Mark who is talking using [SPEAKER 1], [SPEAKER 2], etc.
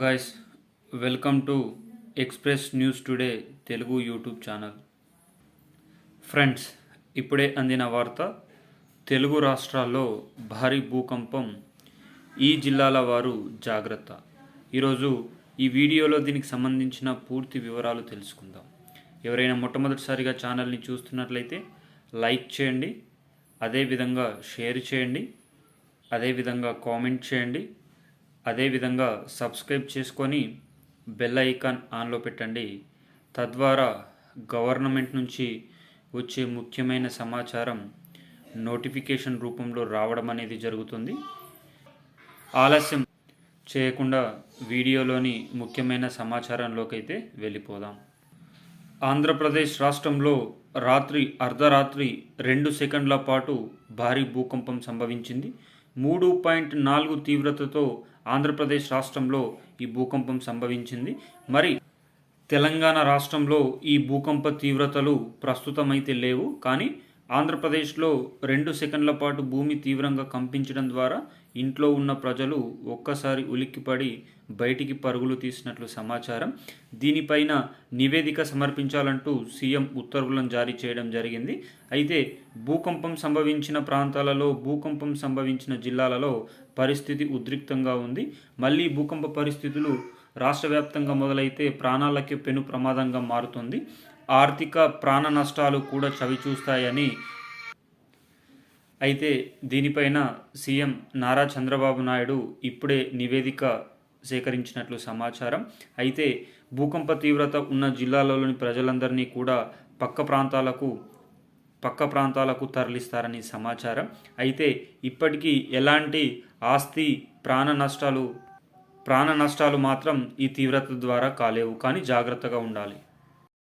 [SPEAKER 1] Guys welcome to Express News today Telugu YouTube channel friends ఇప్పుడే అందిన వార్త తెలుగు రాష్ట్రాల్లో భారీ భూకంపం ఈ జిల్లాల వారు జాగ్రత్త. ఈరోజు ఈ వీడియోలో దీనికి సంబంధించిన పూర్తి వివరాలు తెలుసుకుందాం. ఎవరైనా మొట్టమొదటిసారిగా ఛానల్ని చూస్తున్నట్లయితే లైక్ చేయండి అదేవిధంగా షేర్ చేయండి అదేవిధంగా కామెంట్ చేయండి అదేవిధంగా సబ్స్క్రైబ్ చేసుకొని బెల్ ఐకాన్ ఆన్లో పెట్టండి. తద్వారా గవర్నమెంట్ నుంచి వచ్చే ముఖ్యమైన సమాచారం నోటిఫికేషన్ రూపంలో రావడం అనేది జరుగుతుంది. ఆలస్యం చేయకుండా వీడియోలోని ముఖ్యమైన సమాచారంలోకైతే వెళ్ళిపోదాం. ఆంధ్రప్రదేశ్ రాష్ట్రంలో రాత్రి అర్ధరాత్రి రెండు సెకండ్ల పాటు భారీ భూకంపం సంభవించింది. మూడు పాయింట్ నాలుగు తీవ్రతతో ఆంధ్రప్రదేశ్ రాష్ట్రంలో ఈ భూకంపం సంభవించింది. మరి తెలంగాణ రాష్ట్రంలో ఈ భూకంప తీవ్రతలు ప్రస్తుతమైతే లేవు. కానీ ఆంధ్రప్రదేశ్లో రెండు సెకండ్ల పాటు భూమి తీవ్రంగా కంపించడం ద్వారా ఇంట్లో ఉన్న ప్రజలు ఒక్కసారి ఉలిక్కిపడి బయటికి పరుగులు తీసినట్లు సమాచారం. దీనిపైన నివేదిక సమర్పించాలంటూ సీఎం ఉత్తర్వులను జారీ చేయడం జరిగింది. అయితే భూకంపం సంభవించిన ప్రాంతాలలో భూకంపం సంభవించిన జిల్లాలలో పరిస్థితి ఉద్రిక్తంగా ఉంది. మళ్ళీ భూకంప పరిస్థితులు రాష్ట్ర వ్యాప్తంగా మొదలైతే ప్రాణాలకి పెను ప్రమాదంగా మారుతుంది. ఆర్థిక ప్రాణ నష్టాలు కూడా చవిచూస్తాయని అయితే దీనిపైన సీఎం నారా చంద్రబాబు నాయుడు ఇప్పుడే నివేదిక సేకరించినట్లు సమాచారం. అయితే భూకంప తీవ్రత ఉన్న జిల్లాలలోని ప్రజలందరినీ కూడా పక్క ప్రాంతాలకు పక్క ప్రాంతాలకు తరలిస్తారని సమాచారం. అయితే ఇప్పటికీ ఎలాంటి ఆస్తి ప్రాణ నష్టాలు ప్రాణ నష్టాలు మాత్రం ఈ తీవ్రత ద్వారా కాలేవు. కానీ జాగ్రత్తగా ఉండాలి.